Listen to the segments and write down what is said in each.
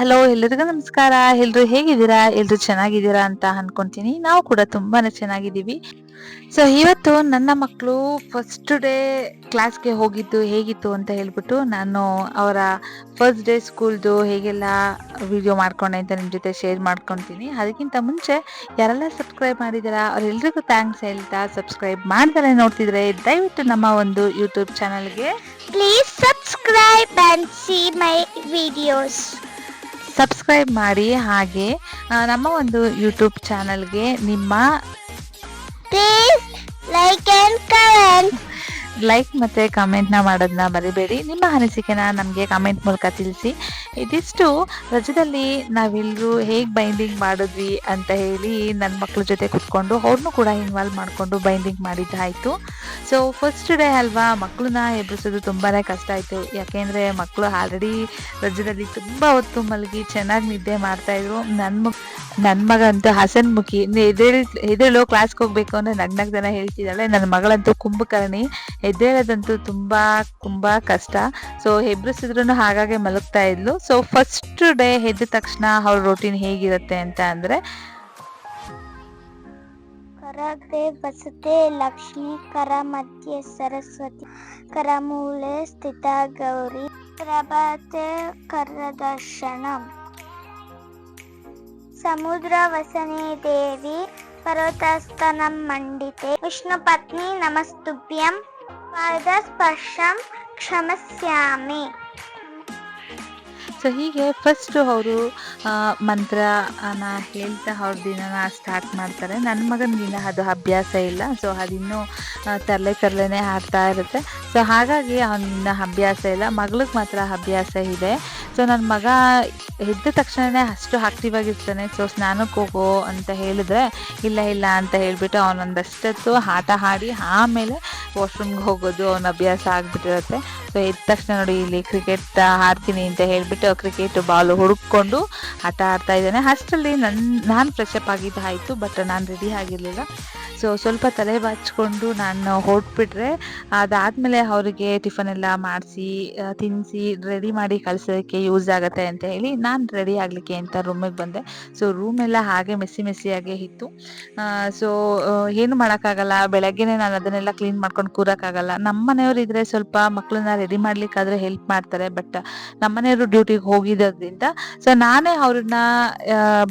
Hello ಎಲ್ಲರಿಗೂ ನಮಸ್ಕಾರ. ಎಲ್ರು ಹೇಗಿದ್ದೀರಾ? ಎಲ್ರು ಚೆನ್ನಾಗಿದ್ದೀರಾ ಅಂತ ಅನ್ಕೊಂತೀನಿ. ನಾವು ಕೂಡ ತುಂಬಾನೇ ಚೆನ್ನಾಗಿದ್ದೀವಿ. ಸೊ ಇವತ್ತು ನನ್ನ ಮಕ್ಕಳು ಫಸ್ಟ್ ಡೇ ಕ್ಲಾಸ್ಗೆ ಹೋಗಿದ್ದು ಹೇಗಿತ್ತು ಅಂತ ಹೇಳ್ಬಿಟ್ಟು ನಾನು ಅವರ ಫಸ್ಟ್ ಡೇ ಸ್ಕೂಲ್ದು ಹೇಗೆಲ್ಲ ವಿಡಿಯೋ ಮಾಡ್ಕೊಂಡೆ ಅಂತ ನಿಮ್ಮ ಜೊತೆ ಶೇರ್ ಮಾಡ್ಕೊತೀನಿ. ಅದಕ್ಕಿಂತ ಮುಂಚೆ ಯಾರೆಲ್ಲ ಸಬ್ಸ್ಕ್ರೈಬ್ ಮಾಡಿದ್ದೀರಾ ಅವರೆಲ್ಲರಿಗೂ ಥ್ಯಾಂಕ್ಸ್ ಹೇಳ್ತಾ ಸಬ್ಸ್ಕ್ರೈಬ್ ಮಾಡ್ತಾರೆ ನೋಡ್ತಿದ್ರೆ ದಯವಿಟ್ಟು ನಮ್ಮ ಒಂದು ಯೂಟ್ಯೂಬ್ ಚಾನಲ್ಗೆ please subscribe and see my videos. Subscribe ಮಾಡಿ ಹಾಗೆ ನಮ್ಮ ಒಂದು ಯೂಟ್ಯೂಬ್ ಚಾನಲ್ಗೆ ನಿಮ್ಮ ಲೈಕ್ and ಕಮೆಂಟ್ ಲೈಕ್ ಮತ್ತು ಕಮೆಂಟ್ನ ಮಾಡೋದನ್ನ ಮರಿಬೇಡಿ. ನಿಮ್ಮ ಅನಿಸಿಕೆನ ನಮಗೆ ಕಮೆಂಟ್ ಮೂಲಕ ತಿಳಿಸಿ. ಇದಿಷ್ಟು ರಜದಲ್ಲಿ ನಾವೆಲ್ಲರೂ ಹೇಗೆ ಬೈಂಡಿಂಗ್ ಮಾಡಿದ್ವಿ ಅಂತ ಹೇಳಿ ನನ್ನ ಮಕ್ಕಳ ಜೊತೆ ಕುತ್ಕೊಂಡು ಅವ್ರನ್ನೂ ಕೂಡ ಇನ್ವಾಲ್ವ್ ಮಾಡಿಕೊಂಡು ಬೈಂಡಿಂಗ್ ಮಾಡಿದ್ದಾಯಿತು ಸೊ ಫಸ್ಟ್ ಡೇ ಅಲ್ವಾ ಮಕ್ಕಳನ್ನ ಎಬ್ಬಿಸೋದು ತುಂಬಾ ಕಷ್ಟ ಆಯಿತು. ಯಾಕೆಂದರೆ ಮಕ್ಕಳು ಆಲ್ರೆಡಿ ರಜದಲ್ಲಿ ತುಂಬ ಹೊತ್ತು ಮಲಗಿ ಚೆನ್ನಾಗಿ ನಿದ್ದೆ ಮಾಡ್ತಾಯಿದ್ರು ನನ್ನ ಮಗ ನನ್ನ ಮಗಂತೂ ಹಸನ್ಮುಖಿ ಹಸನ್ ಮುಖಿ ಎದ್ದೇಳ್, ಎದ್ದೇಳು ಕ್ಲಾಸ್ಗೆ ಹೋಗಬೇಕು ಅಂದರೆ ನಗ್ನಗ್ದನ ಹೇಳ್ತಿದ್ದಾಳೆ. ನನ್ನ ಮಗಳಂತೂ ಕುಂಭಕರ್ಣಿ, ಎದ್ದೇಳೋದಂತೂ ತುಂಬ ತುಂಬ ಕಷ್ಟ. ಸೊ ಎಬ್ಬಿಸಿದ್ರು ಹಾಗಾಗಿ ಮಲಗ್ತಾ ಇದ್ಲು. ಸೊ ಫಸ್ಟ್ ಡೇ ಎದ್ದ ತಕ್ಷಣ ಅವ್ರ ರೂಟೀನ್ ಹೇಗಿರುತ್ತೆ ಅಂತ ಅಂದರೆ ಕರಗೆ ಬಸತೆ ಲಕ್ಷ್ಮಿ ಕರ ಮಧ್ಯೆ ಸರಸ್ವತಿ ಕರ ಮೂಲೆ ಸ್ಥಿತ ಗೌರಿ ಪ್ರಭಾತೆ ಕರದರ್ಶನ. ಸಮುದ್ರ ವಸನೆ ದೇವಿ, ಪರ್ವತಸ್ತನಂ ಮಂಡಿತೆ, ವಿಷ್ಣು ಪತ್ನಿ ನಮಸ್ತುಭ್ಯಂ, ಪಾದ ಸ್ಪರ್ಶಂ ಕ್ಷಮಸ್ಯಾಮಿ. ಸೊ ಹೀಗೆ ಫಸ್ಟ್ ಅವರು ಮಂತ್ರನ ಹೇಳ್ತಾ ಅವ್ರ ದಿನನ ಸ್ಟಾರ್ಟ್ ಮಾಡ್ತಾರೆ. ನನ್ನ ಮಗನಿಗಿನ್ನ ಅದು ಅಭ್ಯಾಸ ಇಲ್ಲ. ಸೊ ಅದಿನ್ನೂ ತರಲೆ ತರಲೆನೇ ಆಡ್ತಾ ಇರುತ್ತೆ. ಸೊ ಹಾಗಾಗಿ ಅವನಿನ್ನ ಅಭ್ಯಾಸ ಇಲ್ಲ. ಮಗಳಿಗೆ ಮಾತ್ರ ಅಭ್ಯಾಸ ಇದೆ. ಸೊ ನನ್ನ ಮಗ ಎದ್ದ ತಕ್ಷಣನೇ ಅಷ್ಟು ಆಕ್ಟಿವ್ ಆಗಿರ್ತಾನೆ. ಸೊ ಸ್ನಾನಕ್ಕೆ ಹೋಗೋ ಅಂತ ಹೇಳಿದ್ರೆ, ಇಲ್ಲ ಇಲ್ಲ ಅಂತ ಹೇಳ್ಬಿಟ್ಟು ಅವನೊಂದಷ್ಟೊತ್ತು ಆಟ ಆಡಿ ಆಮೇಲೆ ವಾಶ್ರೂಮ್ಗೆ ಹೋಗೋದು ಅವನ ಅಭ್ಯಾಸ ಆಗಿಬಿಟ್ಟಿರುತ್ತೆ. ಸೊ ಎದ್ದ ತಕ್ಷಣ ನೋಡಿ ಇಲ್ಲಿ ಕ್ರಿಕೆಟ್ ಆಡ್ತೀನಿ ಅಂತ ಹೇಳ್ಬಿಟ್ಟು ಕ್ರಿಕೆಟ್ ಬಾಲ್ ಹುಡುಕೊಂಡು ಆಟ ಆಡ್ತಾ ಇದ್ದಾನೆ. ಅಷ್ಟರಲ್ಲಿ ನನ್ನ ನಾನು ಫ್ರೆಶ್ ಅಪ್ ಆಗಿದ್ದಾಯಿತು ಬಟ್ ನಾನು ರೆಡಿ ಆಗಿರಲಿಲ್ಲ. ಸೊ ಸ್ವಲ್ಪ ತಲೆ ಬಾಚ್ಕೊಂಡು ನಾನು ಹೊರಟ್ಬಿಟ್ರೆ, ಅದಾದಮೇಲೆ ಅವರಿಗೆ ಟಿಫನ್ ಎಲ್ಲ ಮಾಡಿಸಿ ತಿನ್ನಿಸಿ ರೆಡಿ ಮಾಡಿ ಕಳಿಸೋದಕ್ಕೆ ಯೂಸ್ ಆಗುತ್ತೆ ಅಂತ ಹೇಳಿ ನಾನು ರೆಡಿ ಆಗಲಿಕ್ಕೆ ಅಂತ ರೂಮಿಗೆ ಬಂದೆ. ಸೊ ರೂಮೆಲ್ಲ ಹಾಗೆ ಮೆಸ್ಸಿ ಮೆಸ್ಸಿಯಾಗೆ ಇತ್ತು. ಸೊ ಏನು ಮಾಡೋಕ್ಕಾಗಲ್ಲ. ಬೆಳಗ್ಗೆನೇ ನಾನು ಅದನ್ನೆಲ್ಲ ಕ್ಲೀನ್ ಮಾಡ್ಕೊಂಡು ಕೂರೋಕ್ಕಾಗಲ್ಲ. ನಮ್ಮ ಮನೆಯವರಿದ್ರೆ ಸ್ವಲ್ಪ ಮಕ್ಕಳನ್ನ ರೆಡಿ ಮಾಡಲಿಕ್ಕಾದ್ರೆ ಹೆಲ್ಪ್ ಮಾಡ್ತಾರೆ. ಬಟ್ ನಮ್ಮ ಮನೆಯವರು ಡ್ಯೂಟಿಗೆ ಹೋಗಿದ್ದರಿಂದ ಸೊ ನಾನೇ ಅವ್ರನ್ನ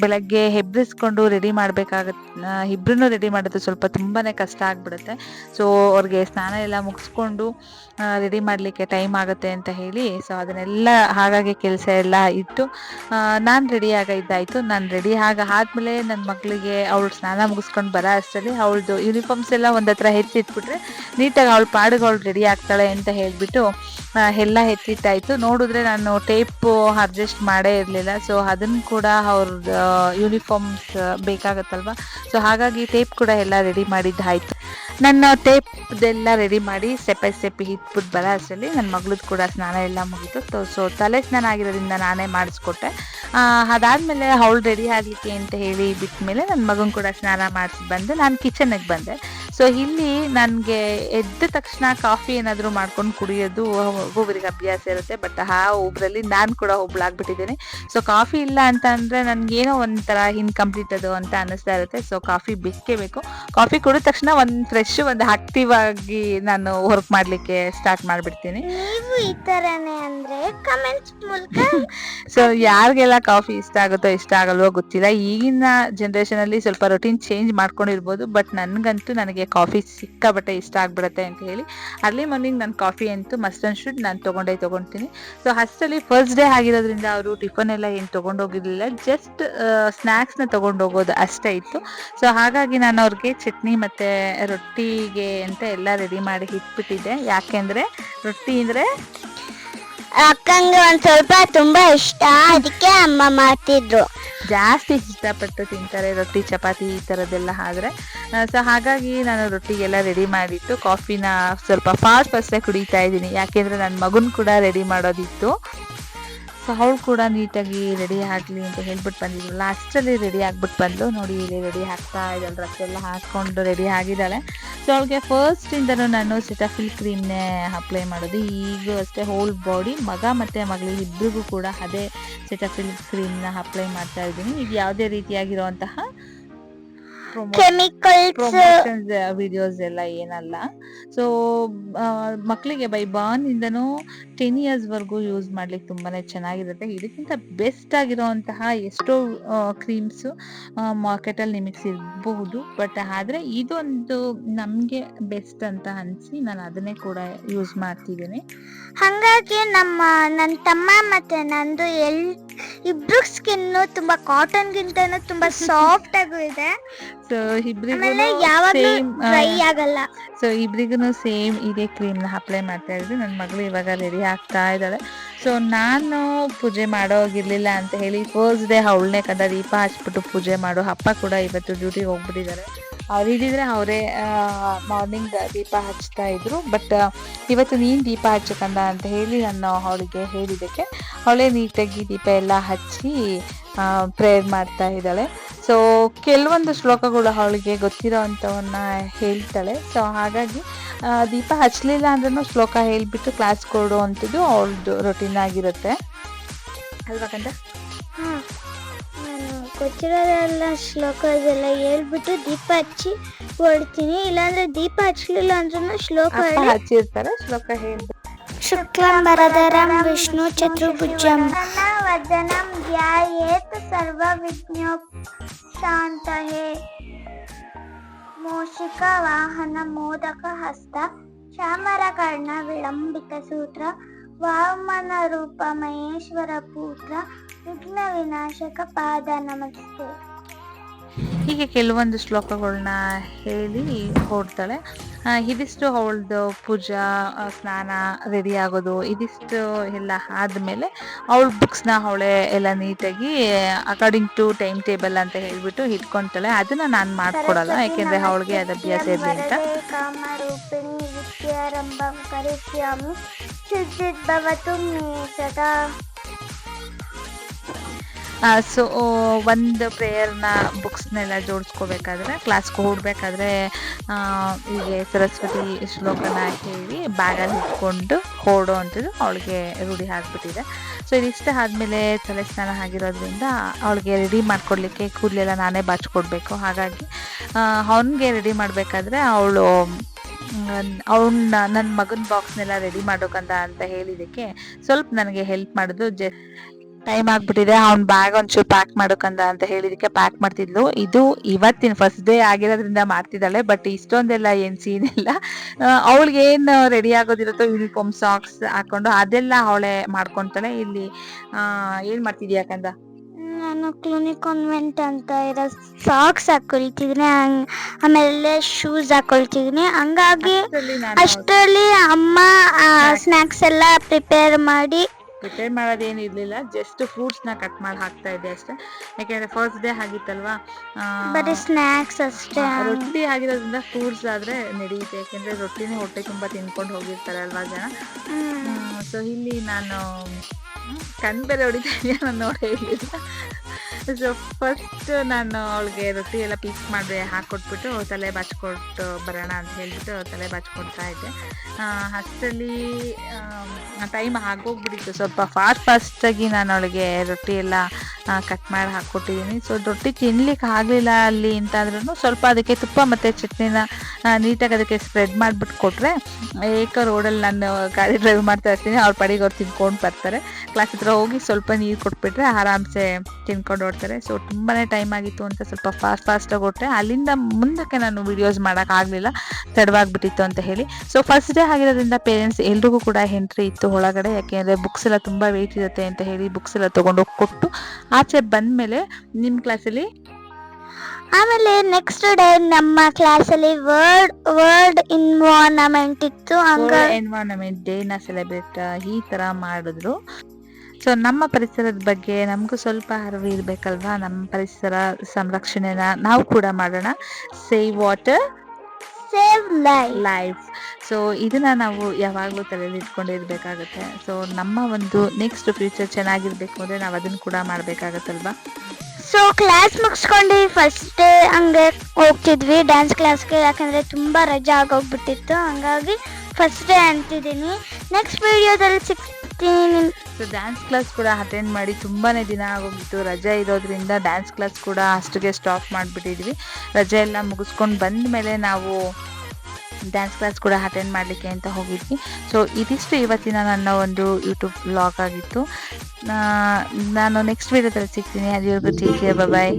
ಬೆಳಗ್ಗೆ ಹೆಬ್ರಿಸ್ಕೊಂಡು ರೆಡಿ ಮಾಡಬೇಕಾಗತ್ತೆ ಇಬ್ಬರನ್ನೂ ರೆಡಿ ಮಾಡೋದು ಸ್ವಲ್ಪ ತುಂಬಾನೇ ಕಷ್ಟ ಆಗ್ಬಿಡುತ್ತೆ. ಸೊ ಅವ್ರಿಗೆ ಸ್ನಾನ ಎಲ್ಲ ಮುಗಿಸ್ಕೊಂಡು ರೆಡಿ ಮಾಡಲಿಕ್ಕೆ ಟೈಮ್ ಆಗುತ್ತೆ ಅಂತ ಹೇಳಿ ಸೊ ಅದನ್ನೆಲ್ಲ ಹಾಗಾಗಿ ಕೆಲಸ ಎಲ್ಲ ಇಟ್ಟು ನಾನು ರೆಡಿ ಆಗಿದ್ದಾಯಿತು. ನಾನು ರೆಡಿ ಆಗ ಆದಮೇಲೆ ನನ್ನ ಮಗಳಿಗೆ ಅವಳು ಸ್ನಾನ ಮುಗಿಸ್ಕೊಂಡು ಬರೋ ಅಷ್ಟರಲ್ಲಿ ಅವಳದು ಯೂನಿಫಾರ್ಮ್ಸ್ ಎಲ್ಲ ಒಂದು ಹತ್ರ ನೀಟಾಗಿ ಅವಳು ಪಾಡಿಗೆ ಅವಳು ರೆಡಿ ಆಗ್ತಾಳೆ ಅಂತ ಹೇಳಿಬಿಟ್ಟು ಎಲ್ಲ ಎತ್ತಿಟ್ಟಾಯಿತು. ನೋಡಿದ್ರೆ ನಾನು ಟೇಪು ಅಡ್ಜಸ್ಟ್ ಮಾಡೇ ಇರಲಿಲ್ಲ. ಸೊ ಅದನ್ನು ಕೂಡ ಅವ್ರದ್ದು ಯೂನಿಫಾರ್ಮ್ಸ್ ಬೇಕಾಗತ್ತಲ್ವ? ಸೊ ಹಾಗಾಗಿ ಟೇಪ್ ಕೂಡ ಎಲ್ಲ ರೆಡಿ ಮಾಡಿದ್ದಾಯಿತು ನನ್ನ ಟೇಪ್ದೆಲ್ಲ ರೆಡಿ ಮಾಡಿ ಸ್ಟೆಪ್ ಬೈ ಸ್ಟೆಪ್ ಇಟ್ಬಿಟ್ಟು ಬರೋ ನನ್ನ ಮಗಳದ್ದು ಕೂಡ ಸ್ನಾನ ಎಲ್ಲ ಮುಗೀತು. ಸೊ ತಲೆ ಸ್ನಾನ ಆಗಿರೋದ್ರಿಂದ ನಾನೇ ಮಾಡಿಸ್ಕೊಟ್ಟೆ. ಅದಾದ್ಮೇಲೆ ಅವಳು ರೆಡಿ ಆಗಲಿಕ್ಕೆ ಅಂತ ಹೇಳಿ ಬಿಟ್ಟ ಮೇಲೆ ನನ್ನ ಮಗನ ಕೂಡ ಸ್ನಾನ ಮಾಡಿಸಿ ಬಂದು ನಾನು ಕಿಚನಿಗೆ ಬಂದೆ. ಸೊ ಇಲ್ಲಿ ನನಗೆ ಎದ್ದ ತಕ್ಷಣ ಕಾಫಿ ಏನಾದರೂ ಮಾಡ್ಕೊಂಡು ಕುಡಿಯೋದು ಒಬ್ಬೊಬ್ಬರಿಗೆ ಅಭ್ಯಾಸ ಇರುತ್ತೆ. ಬಟ್ ಆ ಒಬ್ಬರಲ್ಲಿ ನಾನು ಕೂಡ ಒಬ್ಳಾಗ್ಬಿಟ್ಟಿದ್ದೀನಿ ಸೊ ಕಾಫಿ ಇಲ್ಲ ಅಂತ ಅಂದರೆ ನನಗೇನೋ ಒಂಥರ ಇನ್ಕಂಪ್ಲೀಟ್ ಅದು ಅಂತ ಅನ್ನಿಸ್ತಾ ಇರುತ್ತೆ. ಸೊ ಕಾಫಿ ಬೇಕೇ ಬೇಕು. ಕಾಫಿ ಕುಡಿದ ತಕ್ಷಣ ಒಂದು ಫ್ರೆಶ್ ಒಂದು ಆಕ್ಟಿವ್ ಆಗಿ ನಾನು ವರ್ಕ್ ಮಾಡಲಿಕ್ಕೆ ಸ್ಟಾರ್ಟ್ ಮಾಡಿಬಿಡ್ತೀನಿ. ಈ ಥರನೇ ಅಂದ್ರೆ ಕಮೆಂಟ್ಸ್ ಮೂಲಕ ಸೊ ಯಾರಿಗೆಲ್ಲ ಕಾಫಿ ಇಷ್ಟ ಆಗುತ್ತೋ ಇಷ್ಟ ಆಗಲ್ವೋ ಗೊತ್ತಿಲ್ಲ. ಈಗಿನ ಜನ್ರೇಷನಲ್ಲಿ ಸ್ವಲ್ಪ ರೊಟೀನ್ ಚೇಂಜ್ ಮಾಡ್ಕೊಂಡಿರ್ಬೋದು. ಬಟ್ ನನಗಂತೂ ನನಗೆ ಕಾಫಿ ಸಿಕ್ಕಾಬಟ್ಟೆ ಇಷ್ಟ ಆಗ್ಬಿಡುತ್ತೆ ಅಂತ ಹೇಳಿ. ಅರ್ಲಿ ಮಾರ್ನಿಂಗ್ ನಾನು ಕಾಫಿ ಅಂತೂ ಮಸ್ಟ್ ಅಂಡ್ ಶುಡ್ ನಾನು ತೊಗೊಂಡೇ ತೊಗೊಳ್ತೀನಿ ಸೊ ಹಸ್ಟಲ್ಲಿ ಫಸ್ಟ್ ಡೇ ಆಗಿರೋದ್ರಿಂದ ಅವರು ಟಿಫನ್ ಎಲ್ಲ ಏನು ತೊಗೊಂಡೋಗಿರಲಿಲ್ಲ. ಜಸ್ಟ್ ಸ್ನ್ಯಾಕ್ಸ್ನ ತೊಗೊಂಡೋಗೋದು ಅಷ್ಟೇ ಇತ್ತು. ಸೊ ಹಾಗಾಗಿ ನಾನು ಅವ್ರಿಗೆ ಚಟ್ನಿ ಮತ್ತು ರೊಟ್ಟಿಗೆ ಅಂತ ಎಲ್ಲ ರೆಡಿ ಮಾಡಿ ಇಟ್ಬಿಟ್ಟಿದ್ದೆ. ಯಾಕೆಂದರೆ ರೊಟ್ಟಿ ಅಂದರೆ ಅಕ್ಕಂಗೆ ಒಂದು ಸ್ವಲ್ಪ ತುಂಬಾ ಇಷ್ಟ. ಅದಕ್ಕೆ ಅಮ್ಮ ಮಾಡ್ತಿದ್ರು. ಜಾಸ್ತಿ ಇಷ್ಟಪಟ್ಟು ತಿಂತಾರೆ, ರೊಟ್ಟಿ, ಚಪಾತಿ ಈ ಥರದ್ದೆಲ್ಲ ಆದರೆ. ಸೊ ಹಾಗಾಗಿ ನಾನು ರೊಟ್ಟಿಗೆಲ್ಲ ರೆಡಿ ಮಾಡಿಟ್ಟು ಕಾಫಿನ ಸ್ವಲ್ಪ ಫಾಸ್ಟ್ ಫಸ್ಟೇ ಕುಡಿತಾ ಇದ್ದೀನಿ. ಯಾಕೆಂದರೆ ನನ್ನ ಮಗನ ಕೂಡ ರೆಡಿ ಮಾಡೋದಿತ್ತು. ಸೊ ಅವಳು ಕೂಡ ನೀಟಾಗಿ ರೆಡಿ ಆಗಲಿ ಅಂತ ಹೇಳ್ಬಿಟ್ಟು ಬಂದಿದ್ರು. ಲಾಸ್ಟಲ್ಲಿ ರೆಡಿ ಆಗ್ಬಿಟ್ಟು ಬಂದು ನೋಡಿ ಇಲ್ಲಿ ರೆಡಿ ಹಾಕ್ತಾ ಇದ್ದಾಳೆ ಡ್ರೆಸ್ ಹಾಕ್ಕೊಂಡು ರೆಡಿ ಆಗಿದ್ದಾಳೆ. ಸೊ ಅವಳಿಗೆ ಫಸ್ಟಿಂದನೂ ನಾನು ಸಿಟಾಫಿಲ್ ಕ್ರೀಮ್ನೇ ಅಪ್ಲೈ ಮಾಡೋದು. ಈಗ ಅಷ್ಟೇ ಹೋಲ್ ಬಾಡಿ ಮಗ ಮತ್ತು ಮಗಳು ಇಬ್ಬರಿಗೂ ಕೂಡ ಅದೇ ಸಿಟಾಫಿಲ್ ಕ್ರೀಮ್ನ ಅಪ್ಲೈ ಮಾಡ್ತಾ ಇದ್ದೀನಿ. ಇದು ಯಾವುದೇ ರೀತಿಯಾಗಿರುವಂತಹ ಪ್ರಮೋಷನ್ಸ್ ವಿಡಿಯೋಸ್ ಎಲ್ಲ ಏನಲ್ಲ. ಸೊ ಮಕ್ಕಳಿಗೆ ಬೈ ಬಾರ್ನ್ ಇಂದನು ಟೆನ್ ಇಯರ್ಸ್ ವರ್ಗೂ ಯೂಸ್ ಮಾಡ್ಲಿಕ್ಕೆ ತುಂಬಾನೇ ಚೆನ್ನಾಗಿರುತ್ತೆ. ಇದಕ್ಕಿಂತ ಬೆಸ್ಟ್ ಆಗಿರುವಂತಹ ಎಷ್ಟೋ ಕ್ರೀಮ್ಸ್ ಮಾರ್ಕೆಟ್ ಅಲ್ಲಿ ನಿಮಗೆ ಸಿಗಬಹುದು. ಬಟ್ ಆದ್ರೆ ಇದೊಂದು ನಮ್ಗೆ ಬೆಸ್ಟ್ ಅಂತ ಅನ್ಸಿ ನಾನು ಅದನ್ನೇ ಕೂಡ ಯೂಸ್ ಮಾಡ್ತಿದ್ದೀನಿ. ಹಂಗಾಗಿ ನಮ್ಮ ನನ್ನ ತಮ್ಮ ಮತ್ತೆ ನಂದು ಎಲ್ ಇಬ್ರು ಸ್ಕಿನ್ ತುಂಬಾ ಕಾಟನ್ ಗಿಂತನೂ ತುಂಬಾ ಸಾಫ್ಟ್ ಆಗು ಇದೆ. ಸೊ ಆಮೇಲೆ ಇಬ್ರಿಗೂ ಯಾವಾಗ್ಲೂ ಡ್ರೈ ಆಗಲ್ಲ. ಸೊ ಇಬ್ರಿಗೂ ಸೇಮ್ ಇದೇ ಕ್ರೀಮ್ನ ಅಪ್ಲೈ ಮಾಡ್ತಾ ಇದ್ವಿ. ನನ್ನ ಮಗಳು ಇವಾಗ ರೆಡಿ ಆಗ್ತಾ ಇದ್ದಾಳೆ. ಸೊ ನಾನು ಪೂಜೆ ಮಾಡೋಗಿರ್ಲಿಲ್ಲ ಅಂತ ಹೇಳಿ ಫಸ್ಟ್ ಡೇ ಅವಳನ್ನೇ ಕಂದ ದೀಪ ಹಚ್ಬಿಟ್ಟು ಪೂಜೆ ಮಾಡು ಅಪ್ಪ ಕೂಡ ಇವತ್ತು ಡ್ಯೂಟಿಗೆ ಹೋಗ್ಬಿಟ್ಟಿದ್ದಾರೆ. ಅವ್ರು ಇದ್ದಿದ್ರೆ ಅವರೇ ಮಾರ್ನಿಂಗ್ ದೀಪ ಹಚ್ತಾ ಇದ್ರು. ಬಟ್ ಇವತ್ತು ನೀನು ದೀಪ ಹಚ್ಚಕಂದ ಅಂತ ಹೇಳಿ ನಾನು ಅವಳಿಗೆ ಹೇಳಿದ್ದಕ್ಕೆ, ಅವಳೇ ನೀಟಾಗಿ ದೀಪ ಎಲ್ಲ ಹಚ್ಚಿ ಪ್ರೇಯರ್ ಮಾಡ್ತಾ ಇದ್ದಾಳೆ. ಸೊ ಕೆಲವೊಂದು ಶ್ಲೋಕಗಳು ಅವಳಿಗೆ ಗೊತ್ತಿರೋ ಅಂಥವನ್ನ ಹೇಳ್ತಾಳೆ. ಸೊ ಹಾಗಾಗಿ ದೀಪ ಹಚ್ಚಲಿಲ್ಲ ಅಂದ್ರೂ ಶ್ಲೋಕ ಹೇಳಿಬಿಟ್ಟು ಕ್ಲಾಸ್ ಕೊಡುವಂಥದ್ದು ಅಂಥದ್ದು ಅವಳದು ರೊಟೀನ್ ಆಗಿರುತ್ತೆ. ಅಲ್ವಾ ಗೊತ್ತಿರೋದೆಲ್ಲ ಶ್ಲೋಕ ಇದೆಲ್ಲ ಹೇಳ್ಬಿಟ್ಟು ದೀಪ ಹಚ್ಚಿ ಹೊಡ್ತೀನಿ ಇಲ್ಲಾಂದ್ರೆ ದೀಪ ಹಚ್ಚಲಿಲ್ಲ ಅಂದ್ರೂ ಶ್ಲೋಕ ಹಚ್ಚಿರ್ತಾರೆ ಶ್ಲೋಕ ಹೇಳ್ಬೇಕು ಶುಕ್ಲಂಬರಧರಂ ವಿಷ್ಣು ಚತುರ್ಭುಜಂ. ವದನಂ ಧ್ಯಾಯೇತ್ ಸರ್ವ ಶಾಂತಹೇ ಮೋಷಿಕ ವಾಹನ ಮೋದಕ ಹಸ್ತ. ಚಾಮರ ಕರ್ಣ ವಿಳಂಬಿತ ಸೂತ್ರ. ವಾಮನ ರೂಪ ಮಹೇಶ್ವರ ಪುತ್ರ. ವಿಘ್ನ ವಿನಾಶಕ ಪಾದ ನಮಸ್ತೆ. ಹೀಗೆ ಕೆಲವೊಂದು ಶ್ಲೋಕಗಳನ್ನ ಹೇಳಿ ಹೊಡ್ತಾಳೆ ಇದಿಷ್ಟು ಅವಳದು ಪೂಜಾ ಸ್ನಾನ ರೆಡಿ ಆಗೋದು ಇದಿಷ್ಟು ಎಲ್ಲ ಆದಮೇಲೆ ಅವಳ ಬುಕ್ಸ್ನ ಅವಳೆ ಎಲ್ಲ ನೀಟಾಗಿ ಅಕಾರ್ಡಿಂಗ್ ಟು ಟೈಮ್ ಟೇಬಲ್ ಅಂತ ಹೇಳ್ಬಿಟ್ಟು ಇಟ್ಕೊಂತಾಳೆ ಅದನ್ನ ನಾನು ಮಾಡ್ಕೊಡಲ್ಲ ಯಾಕೆಂದ್ರೆ ಅವಳಿಗೆ ಅದು ಅಭ್ಯಾಸ ಇದೆ ಅಂತ. ಕಾಮರೂಪಿಣಿ ವಿದ್ಯಾರಂಭ ಕರಿಷ್ಯಾಮಿ. ಸಿದ್ಧಿರ್ಭವತು ಮೇ ಸದಾ ಸೊ ಒಂದು ಪ್ರೇಯರ್ನ ಬುಕ್ಸ್ನೆಲ್ಲ ಜೋಡಿಸ್ಕೋಬೇಕಾದ್ರೆ ಕ್ಲಾಸ್ಗೆ ಹೋಗ್ಬೇಕಾದ್ರೆ ಹೀಗೆ ಸರಸ್ವತಿ ಶ್ಲೋಕನ ಹೇಳಿ ಬ್ಯಾಗಲ್ಲಿ ಇಟ್ಕೊಂಡು ಓಡೋ ಅಂಥದ್ದು ಅವಳಿಗೆ ರೂಢಿ ಆಗಿಬಿಟ್ಟಿದೆ. ಸೊ ಇದಿಷ್ಟ ಆದಮೇಲೆ ತಲೆ ಸ್ನಾನ ಆಗಿರೋದ್ರಿಂದ ಅವಳಿಗೆ ರೆಡಿ ಮಾಡ್ಕೊಡ್ಲಿಕ್ಕೆ ಕೂದಲೆಲ್ಲ ನಾನೇ ಬಾಚ್ಕೊಡ್ಬೇಕು. ಹಾಗಾಗಿ ಅವನಿಗೆ ರೆಡಿ ಮಾಡಬೇಕಾದ್ರೆ ಅವಳು ಅವನ್ನ ನನ್ನ ಮಗನ ಬಾಕ್ಸ್ನೆಲ್ಲ ರೆಡಿ ಮಾಡೋಕಂತ ಅಂತ ಹೇಳಿದ್ದಕ್ಕೆ ಸ್ವಲ್ಪ ನನಗೆ ಹೆಲ್ಪ್ ಮಾಡಿದ್ರು ಜ ಟೈಮ್ ಆಗ್ಬಿಟ್ಟಿದೆ ಅವ್ನ ಬ್ಯಾಗ್ ಒಂಚೂರು ಪ್ಯಾಕ್ ಮಾಡೋಕಂದ ಅಂತ ಹೇಳಿದಕ್ಕೆ ಪ್ಯಾಕ್ ಮಾಡ್ತಿದ್ಲು. ಇದು ಇವತ್ತಿನ ಫಸ್ಟ್ ಡೇ ಆಗಿರೋದ್ರಿಂದ ಮಾಡ್ತಿದ್ದಾಳೆ ಬಟ್ ಇಷ್ಟೊಂದೆಲ್ಲ ಏನ್ ಸೀನ್ ಇಲ್ಲ. ಅವಳಿಗೆ ಏನ್ ರೆಡಿ ಆಗೋದಿರುತ್ತೋ ಯೂನಿಫಾರ್ಮ್ ಸಾಕ್ಸ್ ಹಾಕೊಂಡು ಅದೆಲ್ಲ ಅವಳೆ ಮಾಡ್ಕೊಂತಾಳೆ. ಇಲ್ಲಿ ಏನ್ ಮಾಡ್ತಿದ್ಯಾ ಕಂದ? ನಾನು ಕ್ಲಿನಿಕ್ ಕಾನ್ವೆಂಟ್ ಅಂತ ಇರೋ ಸಾಕ್ಸ್ ಹಾಕೊಳ್ತಿದ್ದೀನಿ ಹಂಗ್- ಆಮೇಲೆ ಶೂಸ್ ಹಾಕೊಳ್ತಿದ್ದೀನಿ ಹಂಗಾಗಿ ಅಷ್ಟರಲ್ಲಿ ಅಮ್ಮ ಸ್ನ್ಯಾಕ್ಸ್ ಎಲ್ಲ ಪ್ರಿಪೇರ್ ಮಾಡಿ ಪ್ರಿಪೇರ್ ಮಾಡೋದೇನು ಇರಲಿಲ್ಲ ಜಸ್ಟ್ ಫ್ರೂಟ್ಸ್ನ ನ ಕಟ್ ಮಾಡಿ ಹಾಕ್ತಾ ಇದ್ದೆ ಅಷ್ಟೇ. ಯಾಕೆಂದರೆ ಫಸ್ಟ್ ಡೇ ಆಗಿತ್ತಲ್ವಾ? ಬರೀ ಸ್ನ್ಯಾಕ್ಸ್ ಅಷ್ಟೇ. ರೊಟ್ಟಿ ಆಗಿರೋದ್ರಿಂದ ಫ್ರೂಟ್ಸ್ ಆದ್ರೆ ನಡೆಯುತ್ತೆ ಯಾಕೆಂದರೆ ರೊಟ್ಟಿನೇ ಹೊಟ್ಟೆ ತುಂಬಾ ತಿನ್ಕೊಂಡು ಹೋಗಿರ್ತಾರೆ ಅಲ್ವಾ ಜನ? ಸೊ ಇಲ್ಲಿ ನಾನು ಕಣ್ ಬೇರೆ ಹೊಡಿತಾ ಇದೆಯಾ ನಾನು ನೋಡಿ ಹೇಳಿಲ್ಲ ಫಸ್ಟ್ ನಾನು ಅವಳಿಗೆ ರೊಟ್ಟಿ ಎಲ್ಲ ಪೀಸ್ ಮಾಡಿ ಹಾಕ್ಕೊಟ್ಬಿಟ್ಟು ತಲೆ ಬಾಚ್ಕೊಟ್ಟು ಬರೋಣ ಅಂತ ಹೇಳ್ಬಿಟ್ಟು ತಲೆ ಬಾಚ್ಕೊಡ್ತಾ ಇದ್ದೆ. ಅಷ್ಟರಲ್ಲಿ ಟೈಮ್ ಆಗೋಗ್ಬಿಟ್ಟಿತ್ತು ಸ್ವಲ್ಪ ಫಾಸ್ಟ್ ಫಾಸ್ಟಾಗಿ ನಾನು ಅವಳಿಗೆ ರೊಟ್ಟಿ ಎಲ್ಲ ಕಟ್ ಮಾಡಿ ಹಾಕ್ಕೊಟ್ಟಿದ್ದೀನಿ ಸೊ ರೊಟ್ಟಿ ತಿನ್ಲಿಕ್ಕೆ ಆಗಲಿಲ್ಲ ಅಲ್ಲಿ ಅಂತಾದ್ರೂ ಸ್ವಲ್ಪ ಅದಕ್ಕೆ ತುಪ್ಪ ಮತ್ತು ಚಟ್ನಿನ ನೀಟಾಗಿ ಅದಕ್ಕೆ ಸ್ಪ್ರೆಡ್ ಮಾಡಿಬಿಟ್ಟು ಕೊಟ್ಟರೆ ಏಕ ರೋಡಲ್ಲಿ ನಾನು ಗಾಡಿ ಡ್ರೈವ್ ಮಾಡ್ತಾ ಇರ್ತೀನಿ. ಅವ್ರ ಪಡಿಗೆ ಅವ್ರು ತಿನ್ಕೊಂಡು ಬರ್ತಾರೆ. ಕ್ಲಾಸ್ ಹತ್ರ ಹೋಗಿ ಸ್ವಲ್ಪ ನೀರು ಕೊಟ್ಬಿಟ್ರೆ ಆರಾಮ್ಸೆ ತಿನ್ಕೊಂಡು ಓಡ್ತಾರೆ. ಸೊ ತುಂಬಾ ಟೈಮ್ ಆಗಿತ್ತು ಅಂತ ಸ್ವಲ್ಪ ಫಾಸ್ಟ್ ಫಾಸ್ಟಾಗಿ ಕೊಟ್ಟರೆ ಅಲ್ಲಿಂದ ಮುಂದಕ್ಕೆ ನಾನು ವಿಡಿಯೋಸ್ ಮಾಡೋಕ್ಕಾಗಲಿಲ್ಲ ತಡವಾಗ್ಬಿಟ್ಟಿತ್ತು ಅಂತ ಹೇಳಿ. ಸೊ ಫಸ್ಟ್ ಡೇ ಆಗಿರೋದ್ರಿಂದ ಪೇರೆಂಟ್ಸ್ ಎಲ್ರಿಗೂ ಕೂಡ ಎಂಟ್ರಿ ಇತ್ತು ಒಳಗಡೆ. ಯಾಕೆಂದರೆ ಬುಕ್ಸ್ ಎಲ್ಲ ತುಂಬ ವೆಯ್ಟ್ ಇರುತ್ತೆ ಅಂತ ಹೇಳಿ ಬುಕ್ಸ್ ಎಲ್ಲ ತೊಗೊಂಡೋಗಿ ಕೊಟ್ಟು ಆಚೆ ಬಂದ ಮೇಲೆ ನಿಮ್ಮ ಕ್ಲಾಸಲ್ಲಿ ಆಮೇಲೆ ನೆಕ್ಸ್ಟ್ ಡೇ ನಮ್ಮ ಕ್ಲಾಸಲ್ಲಿ ವರ್ಡ್ ವರ್ಡ್ ಇನ್ವಾರ್ನಮೆಂಟ್ ಇತ್ತು ಹಂಗ ಎನ್ವೈರನ್ಮೆಂಟ್ ಡೇನ ಸೆಲೆಬ್ರೇಟ್ ಈ ತರ ಮಾಡಿದ್ರು. ಸೊ ನಮ್ಮ ಪರಿಸರದ ಬಗ್ಗೆ ನಮಗೂ ಸ್ವಲ್ಪ ಅರಿವು ಇರಬೇಕಲ್ವಾ? ನಮ್ಮ ಪರಿಸರ ಸಂರಕ್ಷಣೆನ ನಾವು ಕೂಡ ಮಾಡೋಣ. Save water save life life so ಇದನ್ನ ನಾವು ಯಾವಾಗಲೂ ತಲೆಯಲ್ಲಿ ಇಟ್ಕೊಂಡಿರ್ಬೇಕಾಗತ್ತೆ ಸೊ ನಮ್ಮ ಒಂದು ನೆಕ್ಸ್ಟ್ ಫ್ಯೂಚರ್ ಚೆನ್ನಾಗಿರ್ಬೇಕು ಅಂದರೆ ನಾವು ಅದನ್ನು ಕೂಡ ಮಾಡಬೇಕಾಗತ್ತಲ್ವಾ? ಸೊ ಕ್ಲಾಸ್ ಮುಗಿಸ್ಕೊಂಡು ಫಸ್ಟ್ ಹಂಗೆ ಹೋಗ್ತಿದ್ವಿ ಡ್ಯಾನ್ಸ್ ಕ್ಲಾಸ್ಗೆ ಯಾಕಂದರೆ ತುಂಬ ರಜೆ ಆಗೋಗ್ಬಿಟ್ಟಿತ್ತು. ಹಂಗಾಗಿ ಫಸ್ಟ್ ಡೇ ಅಂತಿದ್ದೀನಿ. ನೆಕ್ಸ್ಟ್ ವಿಡಿಯೋದಲ್ಲಿ ಸಿಗ್ತೀನಿ. ಸೊ ಡ್ಯಾನ್ಸ್ ಕ್ಲಾಸ್ ಕೂಡ ಅಟೆಂಡ್ ಮಾಡಿ ತುಂಬಾ ದಿನ ಆಗೋಗಿತ್ತು ರಜೆ ಇರೋದ್ರಿಂದ ಡ್ಯಾನ್ಸ್ ಕ್ಲಾಸ್ ಕೂಡ ಅಷ್ಟಿಗೆ ಸ್ಟಾಪ್ ಮಾಡಿಬಿಟ್ಟಿದ್ವಿ. ರಜೆ ಎಲ್ಲ ಮುಗಿಸ್ಕೊಂಡು ಬಂದ ಮೇಲೆ ನಾವು ಡ್ಯಾನ್ಸ್ ಕ್ಲಾಸ್ ಕೂಡ ಅಟೆಂಡ್ ಮಾಡಲಿಕ್ಕೆ ಅಂತ ಹೋಗಿದ್ವಿ. ಸೊ ಇದಿಷ್ಟು ಇವತ್ತಿನ ನನ್ನ ಒಂದು ಯೂಟ್ಯೂಬ್ ಬ್ಲಾಗ್ ಆಗಿತ್ತು. ನಾನು ನೆಕ್ಸ್ಟ್ ವೀಡಿಯೋದಲ್ಲಿ ಸಿಗ್ತೀನಿ ಅಲ್ಲಿವರೆಗೂ ಟೇಕ್ ಕೇರ್ ಬಾಯ್